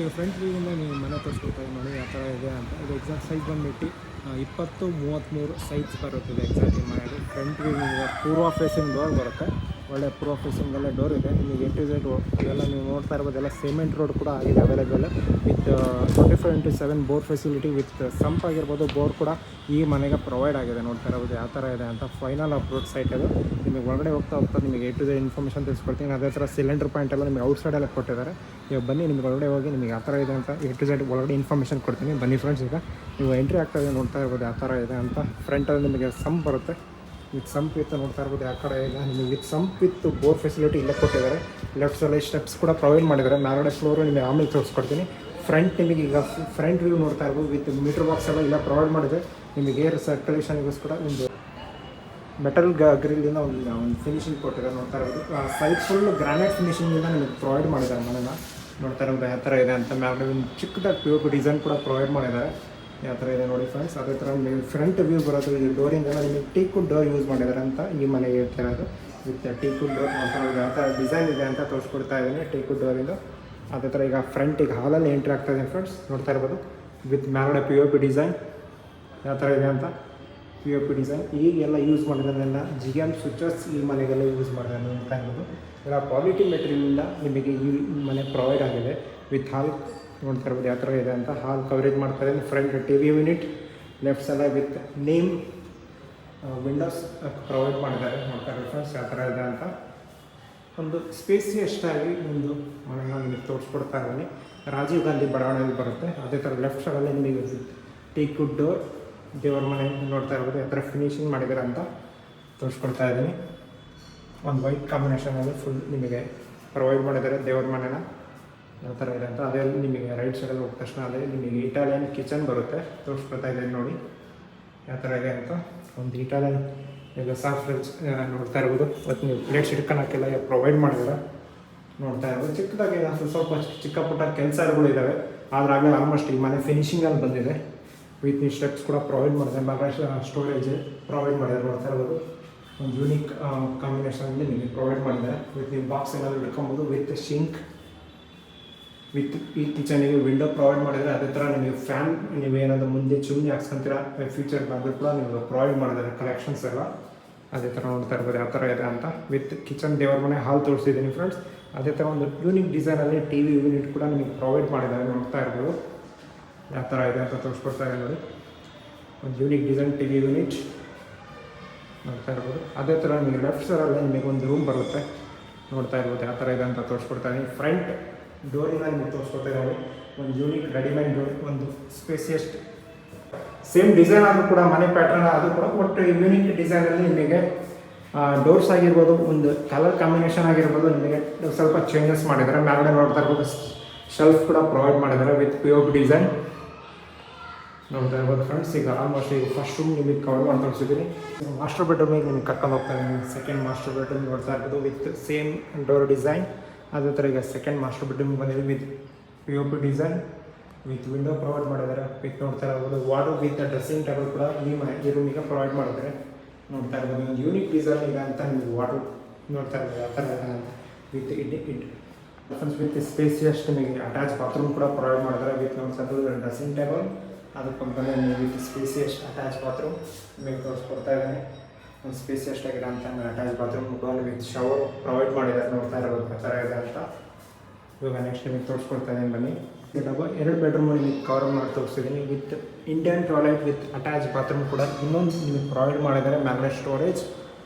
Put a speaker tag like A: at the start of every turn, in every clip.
A: ಈಗ ಫ್ರಂಟ್ ವ್ಯೂವಿಂದ ನೀವು ಮನೆ ತೋರಿಸ್ಕೊಳ್ತಾ ನೋಡಿ ಯಾವ ಥರ ಇದೆ ಅಂತ. ಇದು ಎಕ್ಸಾಕ್ಟ್ ಸೈಜ್ ಬಂದುಬಿಟ್ಟು ಇಪ್ಪತ್ತು ಮೂವತ್ತ್ಮೂರು ಸೈಜ್ ಬರುತ್ತದೆ ಎಕ್ಸಾಕ್ಟ್ ಮನೆಯಲ್ಲಿ. ಫ್ರಂಟ್ ವ್ಯೂವಿಂದ ಪೂರ್ವ ಫೇಸಿಂಗ್ ಡೋರ್ ಬರುತ್ತೆ. ಒಳ್ಳೆ ಎಲ್ಲ ಡೋರ್ ಇದೆ. ನಿಮಗೆ ಎಂಟು ಟು ಎಲ್ಲ ನೀವು ನೋಡ್ತಾ ಇರ್ಬೋದು. ಎಲ್ಲ ಸಿಮೆಂಟ್ ರೋಡ್ ಕೂಡ ಆಗಿದೆ available with twenty five into seven bore facility with sump ಆಗಿರ್ಬೋದು. ಬೋರ್ ಕೂಡ ಈ ಮನೆಗೆ ಪ್ರೊವೈಡ್ ಆಗಿದೆ. ನೋಡ್ತಾ ಇರ್ಬೋದು ಯಾವ ಥರ ಇದೆ ಅಂತ ಫೈನಲ್ ಅಪ್ರೋಡ್ ಸೈಟ್ ಅದು. ನಿಮಗೆ ಒಳಗಡೆ ಹೋಗ್ತಾ ಹೋಗ್ತಾ ನಿಮಗೆ ಎ ಟು ಝೆಡ್ ಇನ್ಫಾರ್ಮೇಷನ್ ತಿಳಿಸ್ಕೊಡ್ತೀನಿ. ಅದೇ ಥರ ಸಿಲಿಂಡರ್ ಪಾಯಿಂಟ್ ಎಲ್ಲ ನಿಮಗೆ ಔಟ್ ಎಲ್ಲ ಕೊಟ್ಟಿದ್ದಾರೆ. ನೀವು ಬನ್ನಿ, ನಿಮಗೆ ಒಳಗಡೆ ಹೋಗಿ ನಿಮಗೆ ಯಾವ ಥರ ಇದೆ ಅಂತ ಎ ಟು ಝೆಡ್ ಒಳಗಡೆ ಇನ್ಫಾರ್ಮೇಷನ್ ಕೊಡ್ತೀನಿ. ಬನ್ನಿ ಫ್ರೆಂಡ್ಸ್ ಈಗ. ನೀವು ಎಂಟ್ರಿ ಆಗ್ತಾ ಇದೆ, ನೋಡ್ತಾ ಇರ್ಬೋದು ಯಾವ ಥರ ಇದೆ ಅಂತ. ಫ್ರಂಟಲ್ಲಿ ನಿಮಗೆ ಸಂಪ್ ಬರುತ್ತೆ. ವಿತ್ ಸಂಪ್ ಇತ್ತು ನೋಡ್ತಾ ಇರ್ಬೋದು ಯಾವ ಕಡೆ ಇದೆ ನಿಮಗೆ with sump with bore facility ಇಲ್ಲೇ ಕೊಟ್ಟಿದ್ದಾರೆ. ಲೆಫ್ಟ್ ಸೈಡ್ ಸ್ಟೆಪ್ಸ್ ಕೂಡ ಪ್ರೊವೈಡ್ ಮಾಡಿದ್ದಾರೆ. ನಾರಾಯಣ ಫ್ಲೋರು ನಿಮಗೆ ಆಮೇಲೆ ತೋರಿಸ್ಕೊಡ್ತೀನಿ. ಫ್ರಂಟ್ ನಿಮಗೆ ಈಗ ಫ್ರಂಟ್ ವ್ಯೂ ನೋಡ್ತಾ ಇರ್ಬೋದು ವಿತ್ ಮೀಟರ್ ಬಾಕ್ಸ್ ಎಲ್ಲ ಇಲ್ಲ ಪ್ರೊವೈಡ್ ಮಾಡಿದೆ. ನಿಮಗೆ ಏರ್ ಸರ್ಕ್ಯುಲೇಷನ್ಗೋಸ್ಕರ ಒಂದು ಮೆಟಲ್ ಗ್ರಿಲ್ಲಿಂದ ಒಂದು ಒಂದು ಫಿನಿಶಿಂಗ್ ಕೊಟ್ಟಿದ್ದಾರೆ ನೋಡ್ತಾ ಇರ್ಬೋದು. ಸೈಡ್ ಫುಲ್ ಗ್ರಾನೈಟ್ ಫಿನಿಶಿಂಗಿಂದ ನಿಮಗೆ ಪ್ರೊವೈಡ್ ಮಾಡಿದ್ದಾರೆ ಮನೆನ. ನೋಡ್ತಾ ಇರ್ಬೋದು ಯಾವ ಥರ ಇದೆ ಅಂತ. ಮ್ಯಾಮ್ ಒಂದು ಚಿಕ್ಕದಾಗಿ ಪ್ಯೂರ್ ಡಿಸೈನ್ ಕೂಡ ಪ್ರೊವೈಡ್ ಮಾಡಿದ್ದಾರೆ. ಯಾವ ಇದೆ ನೋಡಿ ಫ್ರೆಂಡ್ಸ್ ಅದೇ ಥರ ನೀವು ಫ್ರಂಟ್ ವ್ಯೂ ಬರೋದು ಈ ಡೋರಿಂದೆಲ್ಲ ನಿಮಗೆ ಟೀಕು ಡೋರ್ ಯೂಸ್ ಮಾಡಿದ್ದಾರೆ ಅಂತ ಈ ಮನೆಗೆ ಹೇಳ್ತಿರೋದು ವಿತ್ ಟೀಕು ಡೋರ್ ಇರ್ಬೋದು ಯಾವ ಥರ ಡಿಸೈನ್ ಇದೆ ಅಂತ ತೋರಿಸ್ಕೊಡ್ತಾ ಇದ್ದೀನಿ ಟೀಕು ಡೋರಿಂದು ಅದೇ ಥರ ಈಗ ಫ್ರಂಟ್ ಈಗ ಹಾಲಲ್ಲಿ ಎಂಟ್ರಿ ಆಗ್ತಾ ಇದೆ ಫ್ರೆಂಡ್ಸ್ ನೋಡ್ತಾ ಇರ್ಬೋದು. ವಿತ್ ಮ್ಯಾಲ್ಗಡೆ ಪಿ ಒ ಪಿ ಡಿಸೈನ್ ಯಾವ ಥರ ಇದೆ ಅಂತ. ಪಿ ಓ ಪಿ ಡಿಸೈನ್ ಈಗೆಲ್ಲ ಯೂಸ್ ಮಾಡಿದ್ರನ್ನೆಲ್ಲ ಜಿ ಎಂ ಸ್ವಿಚಸ್ ಈ ಮನೆಗೆಲ್ಲ ಯೂಸ್ ಮಾಡಿದ್ರೆ ಅಂತ ಇರ್ಬೋದು ಎಲ್ಲ ಕ್ವಾಲಿಟಿ ಮೆಟೀರಿಯಲಿಂದ ನಿಮಗೆ ಈ ಮನೆ ಪ್ರೊವೈಡ್ ಆಗಿದೆ. ವಿತ್ ಹಾಲ್ ನೋಡ್ತಾ ಇರ್ಬೋದು ಯಾವ ಥರ ಇದೆ ಅಂತ. ಹಾಲ್ ಕವರೇಜ್ ಮಾಡ್ತಾರೆ. Front T V unit left ಸಲ ವಿತ್ ನೇಮ್ ವಿಂಡೋಸ್ ಪ್ರೊವೈಡ್ ಮಾಡಿದ್ದಾರೆ. ನೋಡ್ತಾ ಇರ್ಬೋದು ಫ್ರೆಂಡ್ಸ್ ಯಾವ ಥರ ಇದೆ ಅಂತ. ಒಂದು ಸ್ಪೇಸಿಯಷ್ಟಾಗಿ ಒಂದು ಮನೆನ ನಿಮಗೆ ತೋರಿಸ್ಕೊಡ್ತಾ ಇದ್ದೀನಿ. ರಾಜೀವ್ ಗಾಂಧಿ ಬಡಾವಣೆಯಲ್ಲಿ ಬರುತ್ತೆ. ಅದೇ ಥರ ಲೆಫ್ಟ್ ಸೈಡಲ್ಲಿ ನಿಮಗೆ ಟೀ ಕುಡ್ ಡೋರ್ ದೇವರ ಮನೆ ನೋಡ್ತಾ ಇರ್ಬೋದು. ಯಾವ ಥರ ಫಿನಿಷಿಂಗ್ ಮಾಡಿದ್ದಾರೆ ಅಂತ ತೋರಿಸ್ಕೊಡ್ತಾ ಇದ್ದೀನಿ. ಒಂದು ವೈಟ್ ಕಾಂಬಿನೇಷನಲ್ಲಿ ಫುಲ್ ನಿಮಗೆ ಪ್ರೊವೈಡ್ ಮಾಡಿದ್ದಾರೆ ದೇವರ ಮನೆನ. ಯಾವ ಥರ ಇದೆ ಅಂತ ಅದೇ ನಿಮಗೆ ರೈಟ್ ಸೈಡಲ್ಲಿ ಹೋದ ತಕ್ಷಣ ಅದೇ ನಿಮಗೆ ಇಟಾಲಿಯನ್ ಕಿಚನ್ ಬರುತ್ತೆ. ತೋರಿಸ್ಕೊಳ್ತಾ ಇದ್ದೀನಿ ನೋಡಿ. ಯಾವ ಥರ ಇದೆ ಅಂತ. ಒಂದು ಇಟಾಲಿಯನ್ ಸಾಫ್ಟ್ ಫ್ರಿಡ್ಜ್ ನೋಡ್ತಾ ಇರ್ಬೋದು. ಮತ್ತು ನೀವು ಪ್ಲೇಟ್ಸ್ ಇಟ್ಕೊಳಕ್ಕೆಲ್ಲ ಪ್ರೊವೈಡ್ ಮಾಡಿದ್ರೆ ನೋಡ್ತಾ ಇರ್ಬೋದು. ಚಿಕ್ಕದಾಗಿ ಸ್ವಲ್ಪ ಸ್ವಲ್ಪ ಚಿಕ್ಕ ಪುಟ್ಟ ಕೆಲಸಗಳು ಇದ್ದಾವೆ ಆದರೆ ಆಗಲೇ ಆಲ್ಮೋಸ್ಟ್ ಈ ಮನೆ ಫಿನಿಷಿಂಗಲ್ಲಿ ಬಂದಿದೆ. ವಿತ್ ನೀವು ಸ್ಟೆಪ್ಸ್ ಕೂಡ ಪ್ರೊವೈಡ್ ಮಾಡಿದೆ. ಮಗ ಸ್ಟೋರೇಜ್ ಪ್ರೊವೈಡ್ ಮಾಡಿದ್ದಾರೆ. ನೋಡ್ತಾ ಇರ್ಬೋದು. ಒಂದು ಯೂನಿಕ್ ಕಾಂಬಿನೇಷನಲ್ಲಿ ನಿಮಗೆ ಪ್ರೊವೈಡ್ ಮಾಡಿದ್ದಾರೆ. ವಿತ್ ನೀವು ಬಾಕ್ಸ್ ಏನಾದರೂ ಇಟ್ಕೊಬೋದು. ವಿತ್ ಶಿಂಕ್ ವಿತ್ ಈ ಕಿಚನಿಗೆ ವಿಂಡೋ ಪ್ರೊವೈಡ್ ಮಾಡಿದರೆ ಅದೇ ಥರ ನಿಮಗೆ ಫ್ಯಾನ್, ನೀವು ಏನಾದರೂ ಮುಂದೆ ಚಿಮ್ನಿ ಹಾಕ್ಸ್ಕೊಂತೀರ ಫ್ಯೂಚರ್ ಬಂದರೂ ಕೂಡ ನೀವು ಪ್ರೊವೈಡ್ ಮಾಡಿದ್ದಾರೆ ಕಲೆಕ್ಷನ್ಸ್ ಎಲ್ಲ. ಅದೇ ಥರ ನೋಡ್ತಾ ಇರ್ಬೋದು, ಯಾವ ಥರ ಇದೆ ಅಂತ. ವಿತ್ ಕಿಚನ್ ದೇವರ ಮನೆ ಹಾಲ್ ತೋರಿಸಿದ್ದೀನಿ ಫ್ರೆಂಡ್ಸ್ ಅದೇ ಥರ ಒಂದು ಯೂನಿಕ್ ಡಿಸೈನಲ್ಲಿ ಟಿ ವಿ ಯೂನಿಟ್ ಕೂಡ ನಿಮಗೆ ಪ್ರೊವೈಡ್ ಮಾಡಿದ್ದಾರೆ, ನೋಡ್ತಾ ಇರ್ಬೋದು. ಯಾವ ಥರ ಇದೆ ಅಂತ ತೋರಿಸ್ಕೊಡ್ತಾ ಇರ್ಬೋದು ಒಂದು unique design T V unit ನೋಡ್ತಾ ಇರ್ಬೋದು. ಅದೇ ಥರ ನಿಮಗೆ ಲೆಫ್ಟ್ ಸೈಡಲ್ಲಿ ನಿಮಗೆ ಒಂದು ರೂಮ್ ಬರುತ್ತೆ. ನೋಡ್ತಾ ಇರ್ಬೋದು, ಯಾವ ಥರ ಇದೆ ಅಂತ ತೋರಿಸ್ಕೊಡ್ತಾ ಇದ್ದೀನಿ. ಫ್ರಂಟ್ ಡೋರಿನ ನಿಮಗೆ ತೋರಿಸ್ಕೊಡ್ತಾ ಇದ್ದೀನಿ ಒಂದು ಯೂನಿಕ್ ರೆಡಿಮೇಡ್ ಡೋರ್ ಒಂದು ಸ್ಪೇಸಿಯಸ್ಟ್ ಸೇಮ್ ಡಿಸೈನ್ ಆದರೂ ಕೂಡ ಮನೆ ಪ್ಯಾಟ್ರನ್ ಆದರೂ ಕೂಡ ಒಟ್ಟು ಯೂನಿಕ್ ಡಿಸೈನಲ್ಲಿ ನಿಮಗೆ ಡೋರ್ಸ್ ಆಗಿರ್ಬೋದು, ಒಂದು ಕಲರ್ ಕಾಂಬಿನೇಷನ್ ಆಗಿರ್ಬೋದು, ನಿಮಗೆ ಸ್ವಲ್ಪ ಚೇಂಜಸ್ ಮಾಡಿದ್ದಾರೆ. ಮ್ಯಾಲ್ಗಡೆ ನೋಡ್ತಾ ಇರ್ಬೋದು ಶೆಲ್ಫ್ ಕೂಡ ಪ್ರೊವೈಡ್ ಮಾಡಿದ್ದಾರೆ ವಿತ್ ಪ್ಯೂರ್ ಡಿಸೈನ್ ನೋಡ್ತಾ ಇರ್ಬೋದು ಫ್ರೆಂಡ್ಸ್ ಈಗ ಆಲ್ಮೋಸ್ಟ್ ಈಗ ಫಸ್ಟ್ ರೂಮ್ ನಿಮಗೆ ಕವರ್ ಮಾಡಿ ತೋರಿಸಿದ್ದೀನಿ. ಮಾಸ್ಟರ್ ಬೆಡ್ರೂಮಿಗೆ ನಿಮಗೆ ಕರ್ಕೊಂಡು ಹೋಗ್ತಾ ಇದ್ದೀನಿ. ಸೆಕೆಂಡ್ ಮಾಸ್ಟರ್ ಬೆಡ್ರೂಮ್ ನೋಡ್ತಾ ಇರ್ಬೋದು ವಿತ್ ಸೇಮ್ ಡೋರ್ ಡಿಸೈನ್ ಅದೇ ಥರ ಈಗ ಸೆಕೆಂಡ್ ಮಾಸ್ಟರ್ ಬೆಡ್ರೂಮ್ ಬಂದಿದೆ with P O P design with window provide ಮಾಡಿದ್ದಾರೆ, ವಿತ್ ನೋಡ್ತಾ ಇರ್ಬೋದು. ವಾರ್ಡ್ ವಿತ್ ಡ್ರೆಸ್ಸಿಂಗ್ ಟೇಬಲ್ ಕೂಡ ಈ ಮ ಈ ರೂಮಿಗೆ ಪ್ರೊವೈಡ್ ಮಾಡಿದ್ದಾರೆ. ನೋಡ್ತಾ ಇರ್ಬೋದು. ಒಂದು ಯೂನಿಕ್ ಡಿಸೈನ್ ಇದೆ ಅಂತ ನೀವು ವಾಟರ್ ನೋಡ್ತಾ ಇರ್ಬೋದು, ಆ ಥರ with it it with spacious ನಿಮಗೆ ಅಟ್ಯಾಚ್ ಬಾತ್ರೂಮ್ ಕೂಡ ಪ್ರೊವೈಡ್ ಮಾಡಿದ್ದಾರೆ. ವಿತ್ ನೋಡ್ತಾ ಇರ್ಬೋದು ಡ್ರೆಸ್ಸಿಂಗ್ ಟೇಬಲ್ ಅದಕ್ಕೆ ಬಂದರೆ ವಿತ್ ಸ್ಪೇಸಿಯಸ್ ಅಟ್ಯಾಚ್ ಬಾತ್ರೂಮ್ ನಿಮಗೆ ತೋರಿಸ್ಕೊಡ್ತಾ ಇದ್ದಾನೆ. ಒಂದು ಸ್ಪೇಸಿಯಸ್ಟ್ ಆಗಿದೆ ಅಂತ ಅಟ್ಯಾಚ್ ಬಾತ್ರೂಮ್ ಕೂಡ ವಿತ್ ಶವರ್ ಪ್ರೊವೈಡ್ ಮಾಡಿದ್ದಾರೆ. ನೋಡ್ತಾ ಇರ್ಬೋದು, ಆ ಥರ ಇದೆ ಇವಾಗ ನೆಕ್ಸ್ಟ್ ನಿಮಗೆ ತೋರಿಸ್ಕೊಳ್ತಾ ಇದ್ದೀನಿ ಬನ್ನಿ. ಡಬ್ಬ ಎರಡು ಬೆಡ್ರೂಮ್ ನಿಮಗೆ ಕವರ್ ಮಾಡಿ ತೋರಿಸ್ತಿದ್ದೀನಿ with Indian toilet with attach bathroom ಕೂಡ. ಇನ್ನೊಂದು ನಿಮಗೆ ಪ್ರೊವೈಡ್ ಮಾಡಿದ್ದಾರೆ ಮ್ಯಾಗ್ನೆಟ್ ಸ್ಟೋರೇಜ್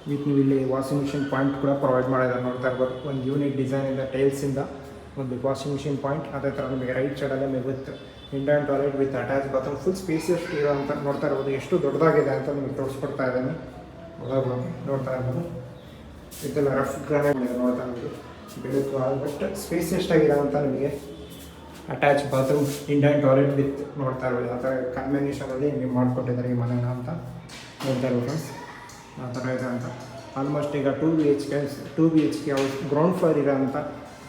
A: ವಿತ್ ನೀವು ಇಲ್ಲಿ ವಾಷಿಂಗ್ ಮಿಷಿನ್ ಪಾಯಿಂಟ್ ಕೂಡ ಪ್ರೊವೈಡ್ ಮಾಡಿದ್ದಾರೆ ನೋಡ್ತಾ ಇರ್ಬೋದು. ಒಂದು ಯೂನಿಕ್ ಡಿಸೈನಿಂದ ಟೈಲ್ಸಿಂದ ಒಂದು ವಾಷಿಂಗ್ ಮಿಷಿನ್ ಪಾಯಿಂಟ್ ಅದೇ ಥರ ನಿಮಗೆ ರೈಟ್ ಸೈಡಲ್ಲೇ ನಿಮಗೆ with Indian toilet with attach bathroom full spacious ಇರೋ ಅಂತ ನೋಡ್ತಾ ಇರ್ಬೋದು. ಎಷ್ಟು ದೊಡ್ಡದಾಗಿದೆ ಅಂತ ನಿಮಗೆ ತೋರಿಸ್ಕೊಡ್ತಾ ಇದ್ದೀನಿ. ಒಳಗೆ ನೋಡ್ತಾ ಇರ್ಬೋದು. ಇದೆಲ್ಲ ರಫ್ ಗ್ರಾನೈಟ್ ನೋಡ್ತಾ ಇರ್ಬೋದು. ಬೆಳಕು ಬಟ್ ಸ್ಪೇಸ್ ಎಷ್ಟಾಗಿದೆ ಅಂತ ನಿಮಗೆ attach bathroom Indian toilet with ನೋಡ್ತಾ ಇರ್ಬೋದು. ಆ ಥರ ಕಾಂಬಿನೇಷನಲ್ಲಿ ನೀವು ಮಾಡಿಕೊಟ್ಟಿದ್ದಾರೆ ಈ ಮನೆನ ಅಂತ ನೋಡ್ತಾ ಇರ್ಬೋದು ಆ ಥರ ಇದೆ ಅಂತ. ಆಲ್ಮೋಸ್ಟ್ ಈಗ two B H K two B H K house ground floor ಇರೋಂಥ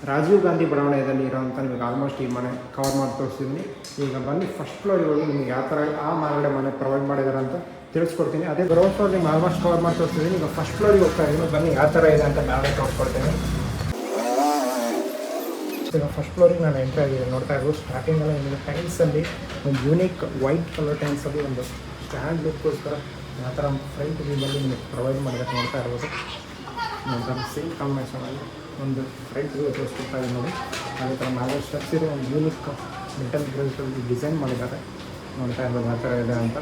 A: ರಾಜೀವ್ ಗಾಂಧಿ ಬಡಾವಣೆಯಲ್ಲಿ ಅಂತ ನಿಮಗೆ ಆಲ್ಮೋಸ್ಟ್ ಈ ಮನೆ ಕವರ್ ಮಾಡಿ ತೋರಿಸಿದ್ದೀನಿ ಈಗ ಬನ್ನಿ ಫಸ್ಟ್ ಫ್ಲೋರ್ ಹೋಗಿ ನಿಮಗೆ ಯಾವ ಥರ ಆ ಮಾರ್ಗಡೆ ಮನೆ ಪ್ರೊವೈಡ್ ಮಾಡಿದ್ದಾರೆ ಅಂತ ತಿಳಿಸ್ಕೊಡ್ತೀನಿ. ಅದೇ ಗ್ರೌಂಡ್ ಫ್ಲೋರ್ ನಿಮ್ಗೆ ಆಲ್ಮೋಸ್ಟ್ ಕವರ್ ಮಾಡಿ ತೋರಿಸ್ತಿದ್ದೀನಿ ಈಗ ಫಸ್ಟ್ ಫ್ಲೋರಿಗೆ ಹೋಗ್ತಾ ಇದ್ದೀನಿ. ಬನ್ನಿ ಯಾವ ಥರ ಇದೆ ಅಂತ ನಾವೇ ತೋರಿಸ್ಕೊಡ್ತೀನಿ. ಈಗ ಫಸ್ಟ್ ಫ್ಲೋರಿಗೆ ನಾನು ಎಂಟ್ರಿ ಆಗಿದ್ದೀನಿ ನೋಡ್ತಾ ಇರ್ಬೋದು ಸ್ಟಾರ್ಟಿಂಗಲ್ಲ ನಿಮಗೆ ಟೈಲ್ಸಲ್ಲಿ ಒಂದು ಯೂನಿಕ್ ವೈಟ್ ಕಲರ್ ಟೈಲ್ಸಲ್ಲಿ ಒಂದು ಸ್ಟ್ಯಾಂಡ್ ಲುಕ್ಕೋಸ್ಕರ ಆ ಥರ ಫ್ರಂಟ್ ವ್ಯೂದಲ್ಲಿ ನಿಮಗೆ ಪ್ರೊವೈಡ್ ಮಾಡಬೇಕು ನೋಡ್ತಾ ಇರ್ಬೋದು. ನಂತರ ಸೇಮ್ ಕಾಂಬಿನೇಷನಲ್ಲಿ ಒಂದು ಫ್ರಂಟ್ ವ್ಯೂ ತೋರಿಸ್ಕೊಡ್ತಾ ಇದೆ ನೋಡಿ. ಅದೇ ಥರ ಮೇಲೆ ಸ್ಟೆಪ್ಸ್ ಇದೆ, ಒಂದು ಯೂನಿಕ್ ಮೆಟಲ್ ಗ್ರೇಸಲ್ಲಿ ಡಿಸೈನ್ ಮಾಡಿದ್ದಾರೆ. ನೋಡ್ತಾ ಇರ್ಬೋದು ಆ ಥರ ಇದೆ ಅಂತ.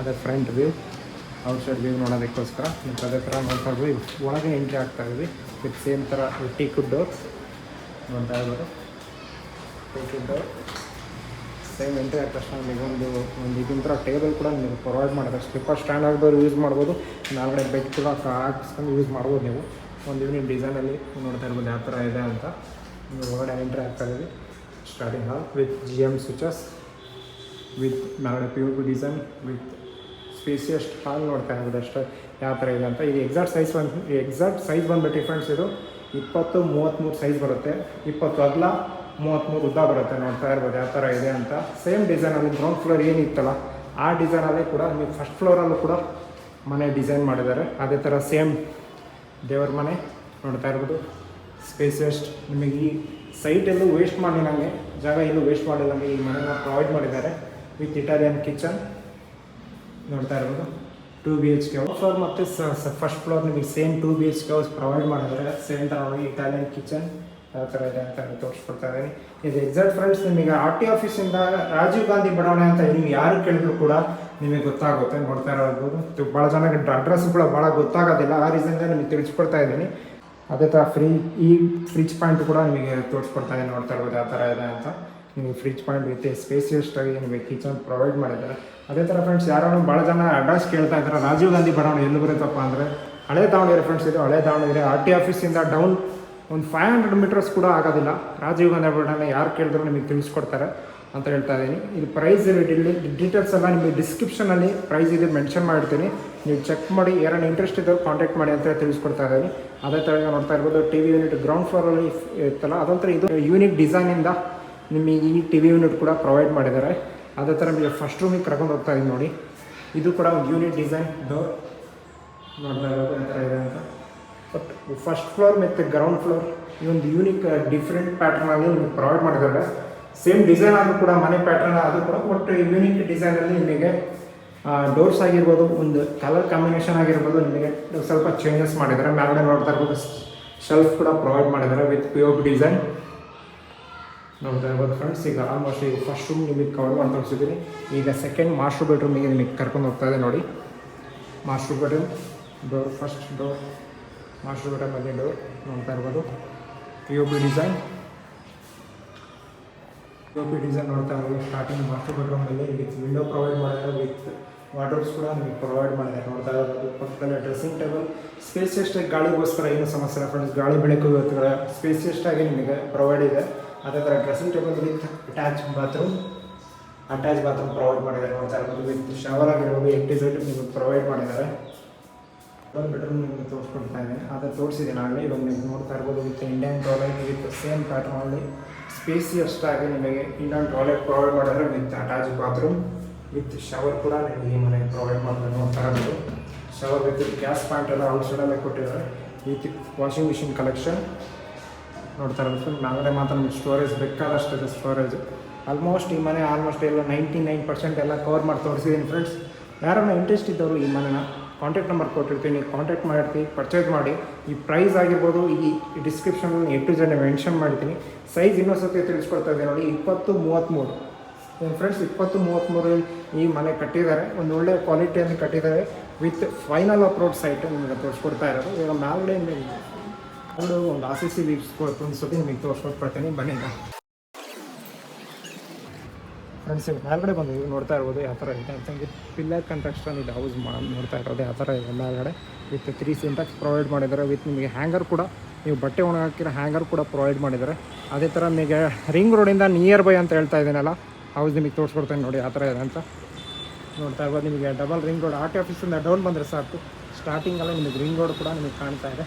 A: ಅದೇ ಫ್ರಂಟ್ ವ್ಯೂ ಔಟ್ಸೈಡ್ ವ್ಯೂ ನೋಡೋದಕ್ಕೋಸ್ಕರ. ಮತ್ತು ಅದೇ ಥರ ನೋಡ್ತಾ ಇರ್ಬೋದು ಒಳಗೆ ಎಂಟ್ರಿ ಆಗ್ತಾ ಇದ್ವಿ ವಿತ್ ಸೇಮ್ ಥರ ಟೀಕುಡ್ ಡೋರ್ ನೋಡ್ತಾ ಇರ್ಬೋದು ಬೇಕಿದ್ದು ಸೇಮ್ ಎಂಟ್ರಿ ಆದ ತಕ್ಷಣ ನಿಮಗೆ ಒಂದು ಒಂದು ಇದೊಂದು ಥರ ಟೇಬಲ್ ಕೂಡ ನಿಮಗೆ ಪ್ರೊವೈಡ್ ಮಾಡಿದ್ರೆ ಸ್ಲಿಪ್ಪರ್ ಸ್ಟ್ಯಾಂಡ್ ಆಗ್ಬೋದು ಯೂಸ್ ಮಾಡ್ಬೋದು ನಾಲ್ಕಡೆ ಬೆಡ್ ಕೂಡ ಹಾಕ್ಸ್ಕೊಂಡು ಯೂಸ್ ಮಾಡ್ಬೋದು ನೀವು. ಒಂದು ಯೂನಿಟ್ ಡಿಸೈನಲ್ಲಿ ನೋಡ್ತಾ ಇರ್ಬೋದು ಯಾವ ಥರ ಇದೆ ಅಂತ. ನೀವು ಒಳಗಡೆ ಎಂಟ್ರಿ ಆಗ್ತಾ ಇದ್ದೀವಿ starting hall with G M switches with ನಾಳೆ P U design with spacious hall ನೋಡ್ತಾ ಇರ್ಬೋದು ಅಷ್ಟೇ. ಯಾವ ಥರ ಇದೆ ಅಂತ. ಇದು ಎಕ್ಸಾಕ್ಟ್ ಸೈಜ್ ಬಂದು ಎಕ್ಸಾಕ್ಟ್ ಸೈಜ್ ಬಂದುಬಿಟ್ಟು ಡಿಫ್ರೆನ್ಸ್ ಇದು. ಇಪ್ಪತ್ತು ಮೂವತ್ತ್ಮೂರು ಸೈಜ್ ಬರುತ್ತೆ. ಇಪ್ಪತ್ತು ಅಗಲ ಮೂವತ್ತ್ಮೂರು ಉದ್ದ ಬರುತ್ತೆ ನೋಡ್ತಾ ಇರ್ಬೋದು ಯಾವ ಥರ ಇದೆ ಅಂತ. ಸೇಮ್ ಡಿಸೈನಲ್ಲಿ ಗ್ರೌಂಡ್ ಫ್ಲೋರ್ ಏನಿತ್ತಲ್ಲ ಆ ಡಿಸೈನಲ್ಲೇ ಕೂಡ ನೀವು ಫಸ್ಟ್ ಫ್ಲೋರಲ್ಲೂ ಕೂಡ ಮನೆ ಡಿಸೈನ್ ಮಾಡಿದ್ದಾರೆ. ಅದೇ ಥರ ಸೇಮ್ ದೇವರ ಮನೆ ನೋಡ್ತಾ ಇರ್ಬೋದು. ಸ್ಪೇಸಿಯಸ್ಟ್ ನಿಮಗೆ ಈ ಸೈಟಲ್ಲೂ ವೇಸ್ಟ್ ಮಾಡಿ ನನಗೆ ಜಾಗ ಎಲ್ಲೂ ವೇಸ್ಟ್ ಮಾಡಿಲ್ಲ ಈ ಮನೆನ ಪ್ರೊವೈಡ್ ಮಾಡಿದ್ದಾರೆ. ವಿತ್ ಇಟಾಲಿಯನ್ ಕಿಚನ್ ನೋಡ್ತಾ ಇರ್ಬೋದು. Two B H K floor ಮತ್ತು ಫಸ್ಟ್ ಫ್ಲೋರ್ ನಿಮಗೆ same two B H K house provide ಮಾಡಿದ್ರೆ ಸೇಮ್ ಥರ ಇಟಾಲಿಯನ್ ಕಿಚನ್ ಯಾವ ಥರ ಇದೆ ಅಂತ ತೋರಿಸ್ಕೊಡ್ತಾ ಇದ್ದೀನಿ. ಇದು ಎಕ್ಸಾಕ್ಟ್ ಫ್ರೆಂಡ್ಸ್ ನಿಮಗೆ ಆರ್ ಟಿ ಆಫೀಸಿಂದ ರಾಜೀವ್ ಗಾಂಧಿ ಬಡಾವಣೆ ಅಂತ ನೀವು ಯಾರು ಕೇಳಿದ್ರು ಕೂಡ ನಿಮಗೆ ಗೊತ್ತಾಗುತ್ತೆ, ನೋಡ್ತಾ ಇರೋದು ಭಾಳ ಜನಕ್ಕೆ ಅಡ್ರೆಸ್ ಕೂಡ ಭಾಳ ಗೊತ್ತಾಗೋದಿಲ್ಲ. ಆ ರೀಸನ್ಗೆ ನಿಮಗೆ ತಿಳಿಸ್ಕೊಡ್ತಾ ಇದ್ದೀನಿ. ಅದೇ ಥರ ಫ್ರೀ ಈ ಫ್ರಿಜ್ ಪಾಯಿಂಟ್ ಕೂಡ ನಿಮಗೆ ತೋರಿಸ್ಕೊಡ್ತಾ ಇದ್ದೀನಿ. ನೋಡ್ತಾ ಇರ್ಬೋದು ಯಾವ ಥರ ಇದೆ ಅಂತ. ನಿಮಗೆ ಫ್ರಿಜ್ ಪಾಯಿಂಟ್ ವಿತ್ ಸ್ಪೇಸಿಯಸ್ಟ್ ಆಗಿ ನಿಮಗೆ ಕಿಚನ್ ಪ್ರೊವೈಡ್ ಮಾಡಿದ್ದಾರೆ. ಅದೇ ಥರ ಫ್ರೆಂಡ್ಸ್ ಯಾರೋ ಭಾಳ ಜನ ಅಡ್ರೆಸ್ ಕೇಳ್ತಾ ಇದ್ದಾರೆ, ರಾಜೀವ್ ಗಾಂಧಿ ಬಡಾವಣೆ ಎಲ್ಲಿ ಬರುತ್ತಪ್ಪ ಅಂದರೆ, ಹಳೆ ದಾವಣಗೆರೆ ಫ್ರೆಂಡ್ಸ್ ಇದು, ಹಳೆ ದಾವಣಗೆರೆ ಆರ್ ಟಿ ಆಫೀಸಿಂದ ಡೌನ್ ಒಂದು ಫೈವ್ ಹಂಡ್ರೆಡ್ ಮೀಟರ್ಸ್ ಕೂಡ ಆಗೋದಿಲ್ಲ. ರಾಜೀವ್ ಗಾಂಧಿ ಬಡಾವಣೆ ಯಾರು ಕೇಳಿದ್ರು ನಿಮಗೆ ತಿಳಿಸ್ಕೊಡ್ತಾರೆ ಅಂತ ಹೇಳ್ತಾ ಇದ್ದೀನಿ. ಇದು ಪ್ರೈಸ್ ಡೀಟೇಲ್ಸ್ ಎಲ್ಲ ನಿಮಗೆ ಡಿಸ್ಕ್ರಿಪ್ಷನಲ್ಲಿ ಪ್ರೈಸ್ ಇದೆ ಮೆನ್ಷನ್ ಮಾಡಿರ್ತೀನಿ. ನೀವು ಚೆಕ್ ಮಾಡಿ, ಯಾರನ್ನ ಇಂಟ್ರೆಸ್ಟ್ ಇದ್ದವ್ರು ಕಾಂಟ್ಯಾಕ್ಟ್ ಮಾಡಿ ಅಂತ ತಿಳಿಸ್ಕೊಡ್ತಾ ಇದ್ದೀನಿ. ಅದೇ ಥರ ನೋಡ್ತಾ ಇರ್ಬೋದು ಟಿ ವಿ ಯೂನಿಟ್ ಗ್ರೌಂಡ್ ಫ್ಲೋರಲ್ಲಿ ಇರ್ತಲ್ಲ ಅದೊಂಥರ ಇದು ಯೂನಿಕ್ ಡಿಸೈನಿಂದ ನಿಮಗೆ ಈ ಟಿ ವಿ ಯೂನಿಟ್ ಕೂಡ ಪ್ರೊವೈಡ್ ಮಾಡಿದ್ದಾರೆ. ಅದೇ ಥರ ನಿಮಗೆ ಫಸ್ಟ್ ರೂಮಿಗೆ ಕರ್ಕೊಂಡು ಹೋಗ್ತಾ ಇದ್ದೀನಿ ನೋಡಿ. ಇದು ಕೂಡ ಒಂದು ಯೂನಿಟ್ ಡಿಸೈನ್ ಡೋರ್ ನೋಡ್ತಾ ಇರೋದು ಇದೆ ಅಂತ. ಬಟ್ ಫಸ್ಟ್ ಫ್ಲೋರ್ ಮತ್ತು ಗ್ರೌಂಡ್ ಫ್ಲೋರ್ ಈ ಒಂದು ಯೂನಿಕ್ ಡಿಫ್ರೆಂಟ್ ಪ್ಯಾಟರ್ನಲ್ಲಿ ನಿಮಗೆ ಪ್ರೊವೈಡ್ ಮಾಡಿದ್ದಾರೆ. ಸೇಮ್ ಡಿಸೈನ್ ಆದರೂ ಕೂಡ ಮನೆ ಪ್ಯಾಟರ್ನ್ ಆದರೂ ಕೂಡ ಬಟ್ ಯೂನಿಕ್ ಡಿಸೈನಲ್ಲಿ ನಿಮಗೆ ಡೋರ್ಸ್ ಆಗಿರ್ಬೋದು, ಒಂದು ಕಲರ್ ಕಾಂಬಿನೇಷನ್ ಆಗಿರ್ಬೋದು ನಿಮಗೆ ಸ್ವಲ್ಪ ಚೇಂಜಸ್ ಮಾಡಿದ್ದಾರೆ. ಮೇಲ್ಗಡೆ ನೋಡ್ತಾ ಇರ್ಬೋದು ಶೆಲ್ಫ್ ಕೂಡ ಪ್ರೊವೈಡ್ ಮಾಡಿದ್ದಾರೆ ವಿತ್ ಪಿ ಡಿಸೈನ್ ನೋಡ್ತಾ ಇರ್ಬೋದು ಫ್ರೆಂಡ್ಸ್ ಈಗ ಆಲ್ಮೋಸ್ಟ್ ಈಗ ಫಸ್ಟ್ ರೂಮ್ ನಿಮಗೆ ಕವರ್ ಮಾಡಿ ತೋರಿಸಿದ್ದೀನಿ ಈಗ ಸೆಕೆಂಡ್ ಮಾಸ್ಟರ್ ಬೆಡ್ರೂಮಿಗೆ ನಿಮಗೆ ಕರ್ಕೊಂಡು ಹೋಗ್ತಾ ಇದೆ ನೋಡಿ. Master bedroom door first door master bedroom ಅಲ್ಲಿ ಡೋರ್ ನೋಡ್ತಾ ಇರ್ಬೋದು. O P design O P design ನೋಡ್ತಾ ಇರ್ಬೋದು. ಸ್ಟಾರ್ಟಿಂಗ್ ಮಾಸ್ಟರ್ ಬೆಡ್ರೂಮಲ್ಲಿ ವಿತ್ ವಿಂಡೋ ಪ್ರೊವೈಡ್ ಮಾಡಿದ್ದಾರೆ. ವಿತ್ ವಾರ್ಡ್ರೋಬ್ಸ್ ಕೂಡ ನಿಮಗೆ ಪ್ರೊವೈಡ್ ಮಾಡಿದ್ದಾರೆ. ನೋಡ್ತಾ ಇರ್ಬೋದು. ಪಕ್ಕದಲ್ಲಿ ಡ್ರೆಸ್ಸಿಂಗ್ ಟೇಬಲ್ ಸ್ಪೇಸಿಯಸ್ಟಾಗಿ ಗಾಳಿಗೋಸ್ಕರ ಏನು ಸಮಸ್ಯೆ ಇಲ್ಲ ಫ್ರೆಂಡ್ಸ್ ಗಾಳಿ ಬೆಳಕು ಸ್ಪೇಸಿಯಸ್ಟಾಗಿ ನಿಮಗೆ ಪ್ರೊವೈಡ್ ಇದೆ. ಅದೇ ಥರ dressing table with attach bathroom attach bathroom provide ಮಾಡಿದ್ದಾರೆ. ನೋಡ್ತಾ ಇರ್ಬೋದು ವಿತ್ ಶವರ್ ಆಗಿರ್ಬೋದು ಎಕ್ಟಿಸೈಡ್ ನಿಮಗೆ ಪ್ರೊವೈಡ್ ಮಾಡಿದ್ದಾರೆ. ಒಂದು ಬೆಡ್ರೂಮ್ ನಿಮಗೆ ತೋರಿಸ್ಕೊಡ್ತಾ ಇದ್ದೀನಿ. ಅದು ತೋರಿಸಿದ್ದೀನಿ ಆಗಲಿ ಇವಾಗ ನೀವು ನೋಡ್ತಾ ಇರ್ಬೋದು, with Indian toilet with same ಪ್ಯಾಟರ್ನಲ್ಲಿ spacious ಆಗಿ ನಿಮಗೆ ಇಂಡಿಯನ್ ಟಾಯ್ಲೆಟ್ ಪ್ರೊವೈಡ್ ಮಾಡಿದ್ರೆ with attach bathroom with shower ಕೂಡ ನಿಮಗೆ ಈ ಮನೆಗೆ ಪ್ರೊವೈಡ್ ಮಾಡಿದ್ರೆ ನೋಡ್ತಾ ಇರ್ಬೋದು. ಶವರ್ ವಿತ್ ಗ್ಯಾಸ್ ಪಾಯಿಂಟ್ ಎಲ್ಲ ಔಟ್ಸೈಡಲ್ಲೇ ಕೊಟ್ಟಿದ್ದಾರೆ. ವಿತ್ ವಾಷಿಂಗ್ ಮಿಷಿನ್ ಕಲೆಕ್ಷನ್ ನೋಡ್ತಾ ಫುಲ್ ನಾಗಡೆ ಮಾತ್ರ ನಮ್ಗೆ ಸ್ಟೋರೇಜ್ ಬೇಕಾದಷ್ಟು ಇದೆ ಸ್ಟೋರೇಜ್ ಆಲ್ಮೋಸ್ಟ್ ಈ ಮನೆ ಆಲ್ಮೋಸ್ಟ್ ಎಲ್ಲ ನೈಂಟಿ ನೈನ್ ಪರ್ಸೆಂಟ್ ಎಲ್ಲ ಕವರ್ ಮಾಡಿ ತೋರಿಸಿದ್ದೀನಿ ಫ್ರೆಂಡ್ಸ್ ಯಾರನ್ನ ಇಂಟ್ರೆಸ್ಟ್ ಇದ್ದವರು ಈ ಮನೆನ ಕಾಂಟ್ಯಾಕ್ಟ್ ನಂಬರ್ ಕೊಟ್ಟಿರ್ತೀನಿ. ಕಾಂಟ್ಯಾಕ್ಟ್ ಮಾಡಿರ್ತೀನಿ ಪರ್ಚೇಸ್ ಮಾಡಿ. ಈ ಪ್ರೈಸ್ ಆಗಿರ್ಬೋದು, ಈ description A to Z mention ಮಾಡ್ತೀನಿ. ಸೈಜ್ ಇನ್ನೊಂದು ಸತಿ ತಿಳಿಸ್ಕೊಡ್ತಾ ಇದ್ದೀನಿ ನೋಡಿ, ಇಪ್ಪತ್ತು ಮೂವತ್ತ್ಮೂರು ಏನು ಫ್ರೆಂಡ್ಸ್ ಇಪ್ಪತ್ತು ಮೂವತ್ತ್ಮೂರಲ್ಲಿ ಈ ಮನೆ ಕಟ್ಟಿದ್ದಾರೆ. ಒಂದು ಒಳ್ಳೆ ಕ್ವಾಲಿಟಿಯಲ್ಲಿ ಕಟ್ಟಿದ್ದಾರೆ. ವಿತ್ ಫೈನಲ್ ಅಪ್ರೋಡ್ ಸೈಟ್ ನಿಮಗೆ ತೋರಿಸ್ಕೊಡ್ತಾ ಇರೋದು. ಇವಾಗ ಮ್ಯಾಲ್ಗಡೆ ಅದು ಒಂದು ಆರ್ ಸಿ ಸಿ ವೀಕ್ಸ್ ಒಂದು ಸತಿ ನಿಮಗೆ ತೋರಿಸ್ಕೊಟ್ಬಿಡ್ತೀನಿ ಬನ್ನಿ ಫ್ರೆಂಡ್ಸ್ ಈಗ ಮೇಲ್ಗಡೆ ಬಂದು ನೀವು ನೋಡ್ತಾ ಇರ್ಬೋದು ಯಾವ ಥರ ಇದೆ ಅಂತಂಗೆ ಪಿಲ್ಲರ್ ಕನ್ಸ್ಟ್ರಕ್ಷನ್ ಇದೆ ಹೌಸ್ ಮಾ ನೋಡ್ತಾ ಇರೋದು ಯಾವ ಥರ ಇದೆ ಮೇಲ್ಗಡೆ. ವಿತ್ ತ್ರೀ ಸಿಂಟೆಕ್ಸ್ ಪ್ರೊವೈಡ್ ಮಾಡಿದ್ದಾರೆ. ವಿತ್ ನಿಮಗೆ ಹ್ಯಾಂಗರ್ ಕೂಡ, ನೀವು ಬಟ್ಟೆ ಒಣಗಾಕಿರೋ ಹ್ಯಾಂಗರ್ ಕೂಡ ಪ್ರೊವೈಡ್ ಮಾಡಿದ್ದಾರೆ. ಅದೇ ಥರ ನಿಮಗೆ ರಿಂಗ್ ರೋಡಿಂದ ನಿಯರ್ ಬೈ ಅಂತ ಹೇಳ್ತಾ ಇದ್ದೀನಲ್ಲ ಹೌಸ್ ನಿಮಗೆ ತೋರಿಸ್ಕೊಡ್ತೇನೆ ನೋಡಿ ಯಾವ ಥರ ಇದೆ ಅಂತ. ನೋಡ್ತಾ ಇರ್ಬೋದು ನಿಮಗೆ double ring road R T ಆಫೀಸಿಂದ ಡೌನ್ ಬಂದರೆ ಸಾಕು. ಸ್ಟಾರ್ಟಿಂಗಲ್ಲೇ ನಿಮಗೆ ರಿಂಗ್ ರೋಡ್ ಕೂಡ ನಿಮಗೆ ಕಾಣ್ತಾ ಇದೆ.